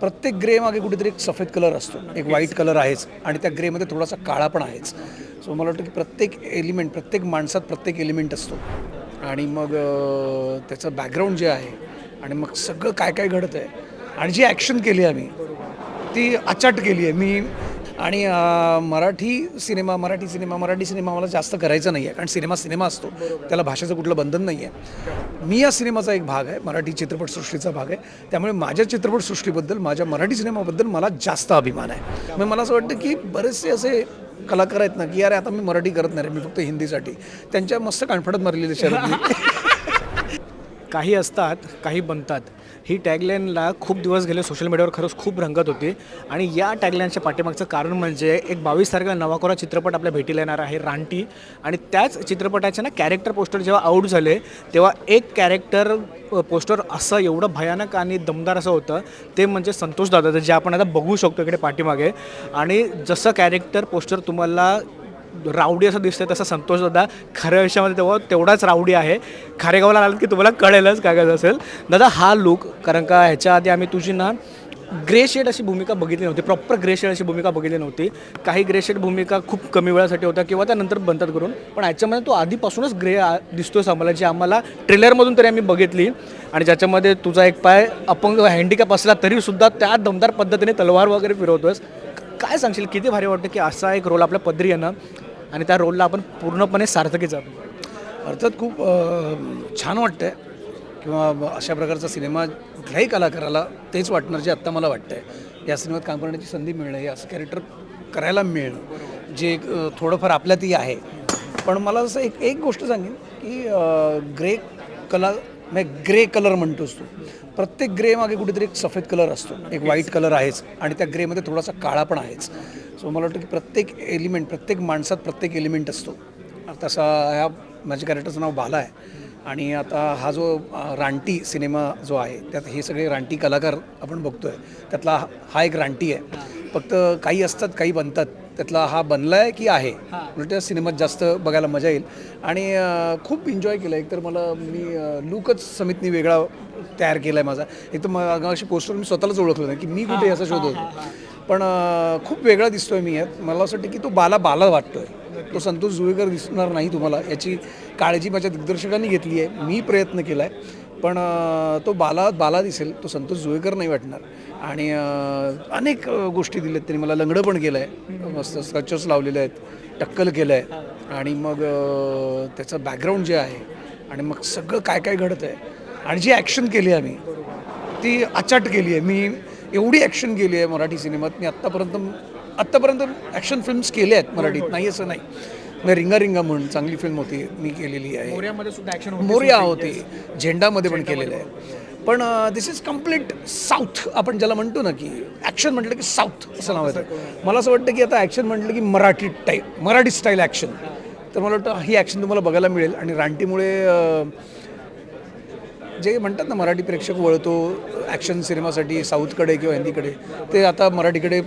प्रत्येक ग्रे मागे कुठेतरी एक सफेद कलर असतो. एक व्हाईट कलर आहेच आणि त्या ग्रेमध्ये थोडासा काळा पण आहेच. सो मला वाटतं की प्रत्येक एलिमेंट प्रत्येक माणसात प्रत्येक एलिमेंट असतो. आणि मग त्याचं बॅकग्राऊंड जे आहे आणि मग सगळं काय काय घडतं आहे आणि जी ॲक्शन केली आहे आम्ही ती अचाट केली आहे. मी आणि Marathi cinema Marathi cinema Marathi cinema मला जास्त करायचा नाही आहे कारण सिनेमा सिनेमा असतो. त्याला भाषेचं कुठलं बंधन नाही आहे मी या सिनेमाचा एक भाग आहे मराठी चित्रपटसृष्टीचा भाग आहे. त्यामुळे माझ्या चित्रपटसृष्टीबद्दल माझ्या मराठी सिनेमाबद्दल मला जास्त अभिमान आहे. मग मला असं वाटतं की बरेचसे असे कलाकार आहेत ना की अरे आता मी मराठी करत नाही रे, मी फक्त हिंदीसाठी. त्यांच्या मस्त कानफडत मारलेले शरद काही असतात काही बनतात. ही टॅगलाईनला खूप दिवस गेले सोशल मीडियावर खरंच खूप रंगत होती. आणि या टॅगलाईनच्या पाठीमागचं कारण म्हणजे एक बावीस तारखेला नवाकोरा चित्रपट आपल्या भेटीला येणार आहे रानटी. आणि त्याच चित्रपटाचे ना कॅरेक्टर पोस्टर जेव्हा आऊट झाले तेव्हा एक कॅरेक्टर पोस्टर असं एवढं भयानक आणि दमदार असं होतं ते म्हणजे संतोष दादाचं जे आपण आता बघू शकतो इकडे पाठीमागे. आणि जसं कॅरेक्टर पोस्टर तुम्हाला रावडी असं दिसतंय तसं संतोष दादा खऱ्या आयुष्यामध्ये तेव्हा तेवढाच रावडी आहे. खारेगावला आलात की तुम्हाला कळेलच काय काय असेल. दादा हा लुक कारण का ह्याच्या आधी आम्ही तुझी ना ग्रे शेड अशी भूमिका बघितली नव्हती प्रॉपर ग्रे शेड अशी भूमिका बघितली नव्हती. काही ग्रे शेड भूमिका खूप कमी वेळासाठी होत्या किंवा त्यानंतर बनतात करून पण ह्याच्यामध्ये तो आधीपासूनच ग्रे दिसतोय आम्हाला जी आम्हाला ट्रेलरमधून तरी आम्ही बघितली. आणि ज्याच्यामध्ये तुझा एक पाय अपंग हँडिकॅप असला तरीसुद्धा त्या दमदार पद्धतीने तलवार वगैरे फिरवतोयस. काय सांगशील? किती भारी वाटतं की असा एक रोल आपल्या पदरी येणं आणि त्या रोलला आपण पूर्णपणे सार्थकी जातो. अर्थात खूप छान छान वाटतंय. किंवा अशा प्रकारचा सिनेमा कुठल्याही कलाकाराला तेच वाटणार जे आत्ता मला वाटतं आहे या सिनेमात काम करण्याची संधी मिळणं हे असं कॅरेक्टर करायला मिळणं जे एक, थोडंफार आपल्यातही आहे. पण मला असं एक एक गोष्ट सांगेन की ग्रे कला म्हणजे ग्रे कलर म्हणतोस तू प्रत्येक ग्रे मागे कुठेतरी एक सफेद कलर असतो. एक व्हाईट कलर आहेच आणि त्या ग्रेमध्ये थोडासा काळा पण आहेच. सो मला वाटतं की प्रत्येक एलिमेंट प्रत्येक माणसात प्रत्येक एलिमेंट असतो. तसा ह्या माझ्या कॅरेक्टरचं नाव बाला आहे. आणि आता हा जो रानटी सिनेमा जो आहे त्यात हे सगळे रानटी कलाकार आपण बघतोय. त्यातला हा- हा एक रानटी आहे. फक्त काही असतात काही बनतात. त्यातला हा बनला आहे की आहे. म्हणजे त्या सिनेमात जास्त बघायला मजा येईल. आणि खूप एन्जॉय केलं एकतर मला मी लुकच समितनी वेगळा तयार केला आहे माझा. एक तर मग पोस्टर मी स्वतःलाच ओळखलं नाही की मी कुठे याचा शोध होतो. पण खूप वेगळा दिसतोय मी यात. मला असं वाटतं की तो बाला बाला वाटतोय. तो संतोष जुळेकर दिसणार नाही तुम्हाला. याची काळजी माझ्या दिग्दर्शकांनी घेतली आहे. मी प्रयत्न केला आहे पण तो बाला बाला दिसेल. तो संतोष जुळेकर नाही वाटणार. आणि अनेक गोष्टी दिल्यात. त्यांनी मला लंगडं पण केलं आहे मस्त स्ट्रक्चर्स लावलेले आहेत. टक्कल केलं आहे आणि मग त्याचं बॅकग्राऊंड जे आहे आणि मग सगळं काय काय घडत आहे आणि जी ॲक्शन केली आहे आम्ही ती अचाट केली आहे. मी एवढी ॲक्शन केली आहे मराठी सिनेमात. मी आत्तापर्यंत आत्तापर्यंत ॲक्शन फिल्म्स केल्या आहेत मराठीत. नाही असं नाही. मग रिंगा रिंगा म्हणून चांगली फिल्म होती मी केलेली आहे. मोर्यामध्ये सुद्धा ॲक्शन मोर्या होती. झेंडामध्ये पण केलेलं आहे. पण दिस इज कंप्लीट साऊथ आपण ज्याला म्हणतो ना की ॲक्शन म्हटलं की साऊथ असं नाव येतं. मला असं वाटतं की आता ॲक्शन म्हटलं की Marathi type Marathi style action तर मला वाटतं ही ॲक्शन तुम्हाला बघायला मिळेल. आणि रानटीमुळे जे म्हणतात ना मराठी प्रेक्षक वळतो ॲक्शन सिनेमासाठी साऊथकडे किंवा हिंदीकडे ते आता मराठीकडे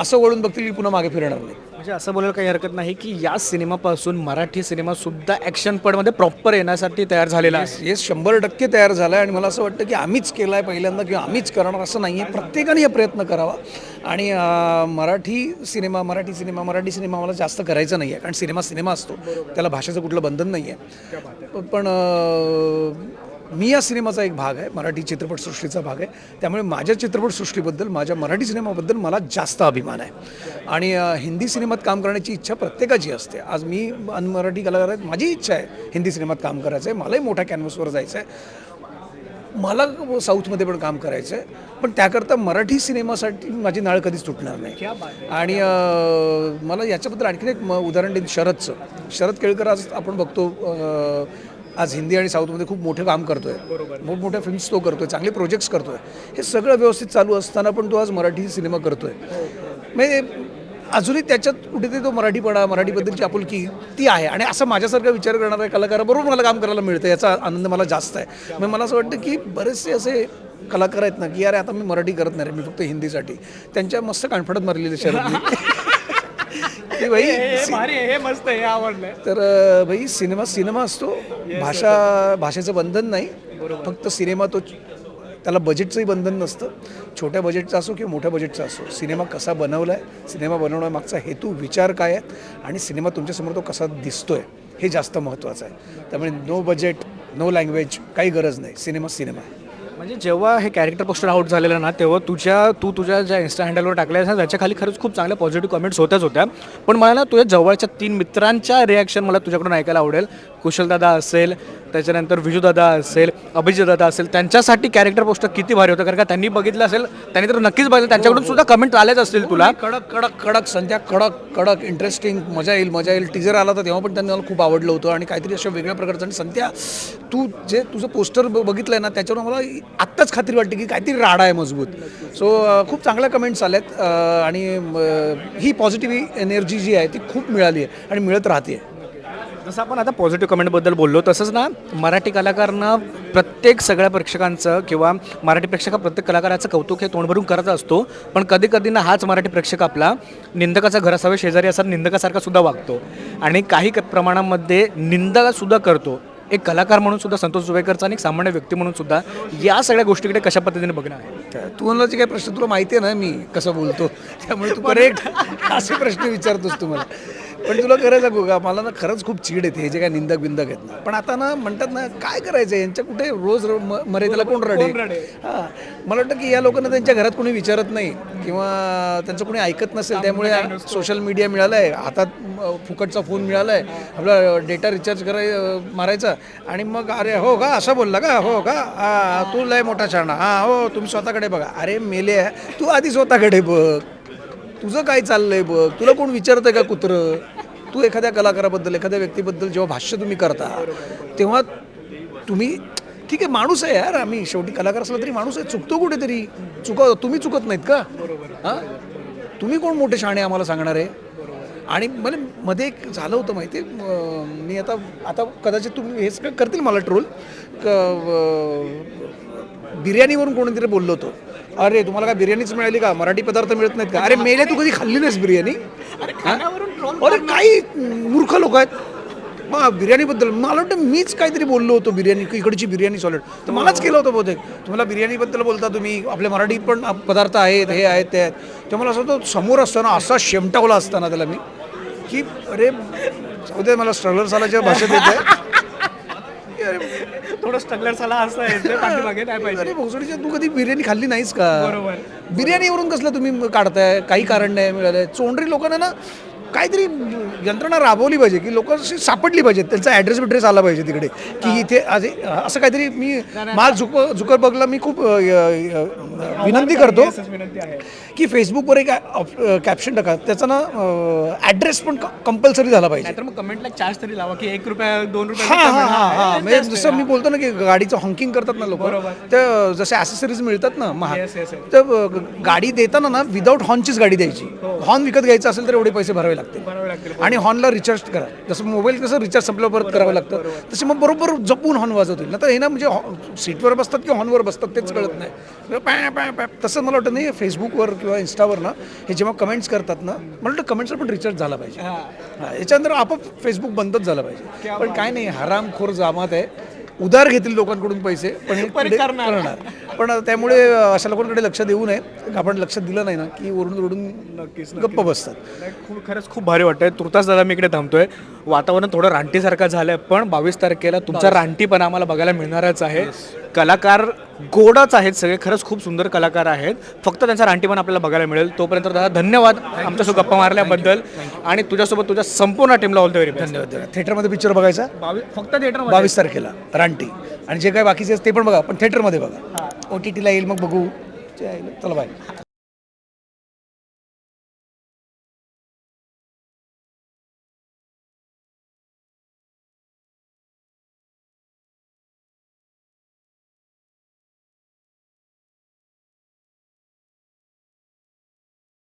असं वळून बघतील की पुन्हा मागे फिरणार नाही. म्हणजे असं बोलायला काही हरकत नाही की या सिनेमापासून मराठी सिनेमा सुद्धा ॲक्शन पडमध्ये प्रॉपर येण्यासाठी तयार झालेला आहे. हे शंभर टक्के तयार झालं आहे आणि मला असं वाटतं की आम्हीच केलं आहे पहिल्यांदा किंवा आम्हीच करणार असं नाही आहे प्रत्येकाने हा प्रयत्न करावा. आणि Marathi cinema Marathi cinema Marathi cinema मला जास्त करायचा नाही आहे कारण सिनेमा सिनेमा असतो. त्याला भाषेचं कुठलं बंधन नाही आहे. पण मी या सिनेमाचा एक भाग आहे मराठी चित्रपटसृष्टीचा भाग आहे. त्यामुळे माझ्या चित्रपटसृष्टीबद्दल माझ्या मराठी सिनेमाबद्दल मला जास्त अभिमान आहे. आणि हिंदी सिनेमात काम करण्याची इच्छा प्रत्येकाची असते. आज मी अन मराठी कलाकार आहेत माझी इच्छा आहे हिंदी सिनेमात काम करायचं आहे मलाही मोठ्या कॅनव्हसवर जायचं आहे मला साऊथमध्ये पण काम करायचं आहे पण त्याकरता मराठी सिनेमासाठी माझी नाळ कधीच तुटणार नाही. आणि मला याच्याबद्दल आणखीन एक म- उदाहरण देईन शरदचं. शरद केळकर आज आपण बघतो आज हिंदी आणि साऊथमध्ये खूप मोठं काम करतोय. मोठमोठ्या फिल्म्स तो करतोय चांगले प्रोजेक्ट्स करतोय. हे सगळं व्यवस्थित चालू असताना पण तो आज मराठी सिनेमा करतोय. म्हणजे अजूनही त्याच्यात कुठेतरी तो मराठीपणा मराठीबद्दलची आपुलकी ती आहे. आणि असं माझ्यासारखा विचार करणाऱ्या कलाकाराबरोबर मला काम करायला मिळतं याचा आनंद मला जास्त आहे. मग मला असं वाटतं की बरेचसे असे कलाकार आहेत ना की अरे आता मी मराठी करत नाही मी फक्त हिंदीसाठी. त्यांच्या मस्त कानफडत मारलेले शरद की भाई हे मस्त हे आवडलंय. तर भाई सिनेमा सिनेमा असतो. भाषा भाषेचं बंधन नाही. फक्त सिनेमा तो त्याला बजेटचंही बंधन नसतं. छोट्या बजेटचा असो किंवा मोठ्या बजेटचा असो सिनेमा कसा बनवला आहे सिनेमा बनवण्यामागचा हेतू विचार काय आहे आणि सिनेमा तुमच्यासमोर तो कसा दिसतोय हे जास्त महत्त्वाचं आहे. त्यामुळे नो बजेट नो लँग्वेज काही गरज नाही. Cinema cinema. आहे म्हणजे जेव्हा हे कॅरेक्टर पोस्टर आउट झालेलं ना तेव्हा तुझ्या तू तुझ्या ज्या इन्स्टा हँडलवर टाकल्या ना त्याच्याखाली खरंच खूप चांगल्या पॉझिटिव्ह कमेंट्स होत्याच होत्या. पण मला ना तुझ्या जवळच्या तीन मित्रांच्या रिॲक्शन मला तुझ्याकडून ऐकायला आवडेल. कुशलदादा असेल त्याच्यानंतर विजूदादा असेल अभिजितदादा असेल त्यांच्यासाठी कॅरेक्टर पोस्टर किती भारी होतं? कारण का त्यांनी बघितलं असेल त्यांनी तर नक्कीच बघितलं त्यांच्याकडून सुद्धा कमेंट आलेच असतील तुला. कडक कडक कडक संध्या कडक कडक इंटरेस्टिंग मजा येईल मजा येईल. टीजर आला तर तेव्हा पण त्यांनी मला खूप आवडलं होतं आणि काहीतरी अशा वेगळ्या प्रकारचं. आणि संध्या तू जे तुझं पोस्टर बघितलं आहे ना त्याच्यावर मला आत्ताच खात्री वाटते की काहीतरी राडा आहे मजबूत. सो खूप चांगल्या कमेंट्स आल्यात आणि ही पॉझिटिव्ह एनर्जी जी आहे ती खूप मिळाली आहे आणि मिळत राहते जसं आपण आता पॉझिटिव्ह कमेंटबद्दल बोललो तसंच ना मराठी कलाकारनं प्रत्येक सगळ्या प्रेक्षकांचं किंवा मराठी प्रेक्षक हा प्रत्येक कलाकाराचं कौतुक हे तोंडभरून करत असतो पण कधी कधी ना हाच मराठी प्रेक्षक आपला निंदकाचा घर असावे शेजारी असा निंदकासारखा सुद्धा वागतो. आणि काही क- प्रमाणामध्ये निंदा सुद्धा करतो. एक कलाकार म्हणून सुद्धा संतोष जुवेकरचा आणि एक सामान्य व्यक्ती म्हणून सुद्धा या सगळ्या गोष्टीकडे कशा पद्धतीने बघणार आहे? तू मला जे काही प्रश्न तुला माहिती आहे ना मी कसं बोलतो? त्यामुळे तू करेक्ट असे प्रश्न विचारतोस तू मला पण तुला खरं सांगू का मला ना खरंच खूप चीड येते हे जे काय निंदक बिंदक आहेत ना. पण आता ना म्हणतात ना काय करायचं यांच्या कुठे रोज र- म- मरे त्याला कोण रडे? हां. मला वाटतं की या लोकांना त्यांच्या घरात कोणी विचारत नाही किंवा त्यांचं कोणी ऐकत नसेल त्यामुळे सोशल मीडिया मिळालं आहे हातात म, फुकटचा फोन मिळाला आहे आपला डेटा रिचार्ज कराय मारायचा. आणि मग अरे हो का? असं बोलला का? हो का? हा तू लय मोठा छाणा हां हो तुम्ही स्वतःकडे बघा. अरे मेले तू आधी स्वतःकडे बघ. तुझं काय चाललंय बघ? तुला कोण विचारतंय का कुत्रं? तू एखाद्या कलाकाराबद्दल एखाद्या व्यक्तीबद्दल जेव्हा भाष्य तुम्ही करता तेव्हा तुम्ही ठीक आहे माणूस आहे यार आम्ही. शेवटी कलाकार असला तरी माणूस आहे. चुकतो कुठेतरी. चुका तुम्ही चुकत नाहीत का? हां? तुम्ही कोण मोठे शाणे आम्हाला सांगणार आहे? आणि मला मध्ये एक झालं होतं माहिती आहे मी आता आता कदाचित तुम्ही हेच करतील मला ट्रोल बिर्याणीवरून कोणीतरी बोललो होतो. अरे तुम्हाला काय बिर्याणीच मिळाली का? मराठी पदार्थ मिळत नाहीत का? अरे मेले तू कधी खाल्ली नाहीस बिर्याणी? हा? अरे काही मूर्ख लोक आहेत. मग बिर्याणीबद्दल मला वाटतं मीच काहीतरी बोललो होतो बिर्याणी इकडची बिर्याणी सॉलिड तर मलाच केलं होतं बहुतेक. तुम्हाला बिर्याणीबद्दल बोलता तुम्ही. आपल्या मराठीत पण पदार्थ आहेत हे आहेत ते आहेत. तेव्हा मला असं होतं समोर असताना असा शेमटावला असताना त्याला मी की अरे जाऊ दे मला स्ट्रगलर सालाच्या भाषेत येते थोडं स्ट्रगलर साला असं आहे पाठीमागे नाही पाहिजे. अरे भोसडीच्या तू कधी बिर्याणी खाल्ली नाहीस का? बरोबर. बिर्याणीवरून कसलं तुम्ही काढताय? काही कारण नाही मिळालंय. चोंडरी लोकांना ना काहीतरी यंत्रणा राबवली पाहिजे की लोक अशी सापडली पाहिजेत त्यांचा ॲड्रेस बिड्रेस आला पाहिजे तिकडे. की इथे आज असं काहीतरी मी मार्क झुक झुकरबर्गला मी खूप विनंती करतो की फेसबुकवर एक कॅप्शन टाका. त्याचा ना ॲड्रेस पण कंपल्सरी झाला पाहिजे. नाहीतर मग कमेंटला चार्ज तरी लावा की एक रुपया दोन रुपये हा हा हा हा म्हणजे जसं मी बोलतो ना की गाडीचं हॉकिंग करतात ना लोक तर जसे ॲसेसरीज मिळतात ना महाग. तर गाडी देताना ना विदाऊट हॉर्नचीच गाडी द्यायची. हॉर्न विकत घ्यायचं असेल तर एवढे पैसे भरावे लागतील आणि हॉर्नला रिचार्ज करा. जसं मोबाईल कसं रिचार्ज संपल्यावर परत करावं लागतं तसे मग बरोबर जपून हॉर्न वाजवतील. ना तर हे ना म्हणजे सीटवर बसतात किंवा हॉर्नवर बसतात तेच कळत नाही. पॅ पॅ पॅ तसं मला वाटतं नाही फेसबुकवर किंवा इंस्टावर ना हे जेव्हा कमेंट्स करतात ना मला वाटतं कमेंट्सला पण रिचार्ज झाला पाहिजे. हा, याच्यानंतर आपोआप फेसबुक बंदच झालं पाहिजे. पण काय नाही हरामखोर जामात आहे. उधार घेतील लोकांकडून पैसे पण हे पुढे करणार. पण त्यामुळे अशा लोकांकडे लक्ष देऊ नये. आपण लक्ष दिलं नाही ना की ओरडून ओरडून गप्प बसतात. खूप खरंच खूप भारी वाटतंय. तुर्तास दादा मी इकडे थांबतोय. वातावरण थोडं रानटीसारखं झालंय पण बावीस तारखेला तुमचा रानटी पण आम्हाला बघायला मिळणारच आहे. कलाकार गोडच आहेत सगळे खरंच खूप सुंदर कलाकार आहेत. फक्त त्यांचा रानटी पण आपल्याला बघायला मिळेल. तोपर्यंत दादा धन्यवाद आमच्यासोबत गप्पा मारल्याबद्दल. आणि तुझ्यासोबत तुझ्या संपूर्ण टीमला ऑल द व्हेरी धन्यवाद थिएटरमध्ये पिक्चर बघायचा? बावीस फक्त थिएटर बावीस तारखेला रानटी. आणि जे काही बाकीचे ते पण बघा पण थिएटरमध्ये बघा. ओ टी टीला येईल मग बघू. चला बाय